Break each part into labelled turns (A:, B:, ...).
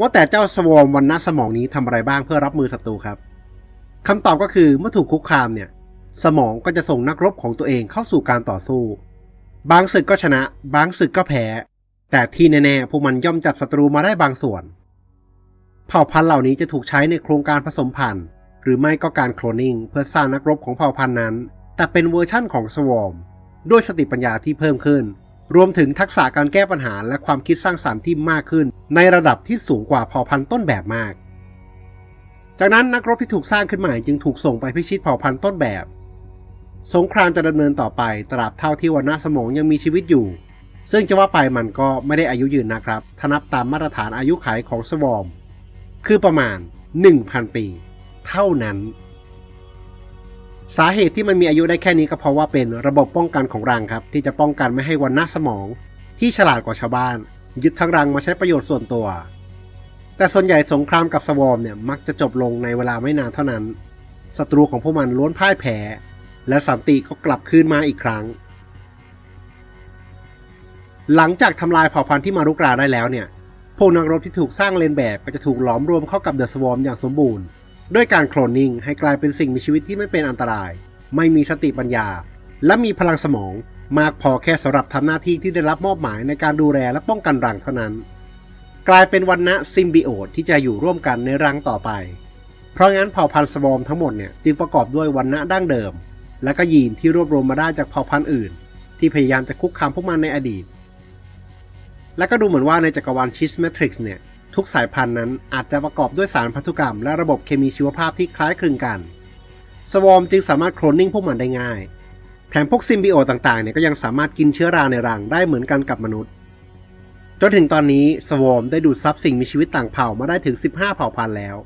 A: ว่าแต่เจ้าสวอมวันณะสมองนี้ทำอะไรบ้างเพื่อรับมือศัตรูครับคำตอบก็คือเมื่อถูกคุกคามเนี่ย สมองก็จะส่งนักรบของตัวเองเข้าสู่การต่อสู้ บางศึกก็ชนะ บางศึกก็แพ้ แต่ที่แน่ๆพวกมันย่อมจับศัตรูมาได้บางส่วน เผ่าพันธุ์เหล่านี้จะถูกใช้ในโครงการผสมพันธุ์ หรือไม่ก็การโคลนนิ่งเพื่อสร้างนักรบของเผ่าพันธุ์นั้น แต่เป็นเวอร์ชั่นของสวอมด้วยสติปัญญาที่เพิ่มขึ้น รวมถึงทักษะการแก้ปัญหาและความคิดสร้างสรรค์ที่มากขึ้น ในระดับที่สูงกว่าเผ่าพันธุ์ต้นแบบมาก จากนั้นนักรบที่ถูกสร้างขึ้นใหม่จึงถูกส่งไปพิชิตเผ่าพันธุ์ต้นแบบ สงครามจะดำเนินต่อไปตราบเท่าที่วันณะสมองยังมีชีวิตอยู่ ซึ่งจะว่าไปมันก็ไม่ได้อายุยืนนะครับถ้านับตามมาตรฐานอายุขัยของสวอมคือประมาณ 1,000 ปี เท่านั้น สาเหตุที่มันมีอายุได้แค่นี้ก็เพราะว่าเป็นระบบป้องกันของรังครับ ที่จะป้องกันไม่ให้วันณะสมอง ที่ฉลาดกว่าชาวบ้าน ยึดทั้งรังมาใช้ประโยชน์ส่วนตัว แต่ส่วนใหญ่สงครามกับสวอมเนี่ยมักจะจบลงในเวลาไม่นานเท่านั้นศัตรูของพวกมันล้วนพ่ายแพ้ และสันติก็กลับคืนมาอีกครั้ง หลังจากทำลายเผ่าพันธุ์ที่มารุกรานได้แล้วเนี่ยพวกนักรบที่ถูกสร้างเลนแบบก็จะถูกหลอมรวมเข้ากับเดอะสวอมอย่างสมบูรณ์ ด้วยการโคลนนิ่งให้กลายเป็นสิ่งมีชีวิตที่ไม่เป็นอันตราย ไม่มีสติปัญญา และมีพลังสมอง มากพอแค่สำหรับทำหน้าที่ที่ได้รับมอบหมายในการดูแลและป้องกันรังเท่านั้น กลายเป็นวันณะซิมบิโอตที่จะอยู่ร่วมกันในรังต่อไป เพราะงั้นเผ่าพันธุ์สวอมทั้งหมดเนี่ยจึงประกอบด้วยวันณะดั้งเดิม และก็ยีนที่รวบรวมมาได้จากเผ่าพันธุ์อื่น ที่พยายามจะคุกคามพวกมันในอดีต และก็ดูเหมือนว่าในจักรวาลชิสแมทริกซ์เนี่ย ทุกสายพันธุ์นั้นอาจจะประกอบด้วยสารพันธุกรรมและระบบเคมีชีวภาพที่คล้ายคลึงกัน สวอมจึงสามารถโคลนนิ่งพวกมันได้ง่าย แถมพวกซิมบิโอตต่างๆเนี่ยก็ยังสามารถกินเชื้อราในรังได้เหมือนกันกับมนุษย์ จนถึงตอนนี้สวอมได้ดูดซับสิ่งมีชีวิตต่างเผ่ามาได้ถึง 15 เผ่าพันธุ์แล้ว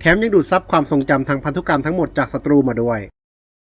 A: แถมยังดูดซับความทรงจำทางพันธุกรรมทั้งหมดจากศัตรูมาด้วย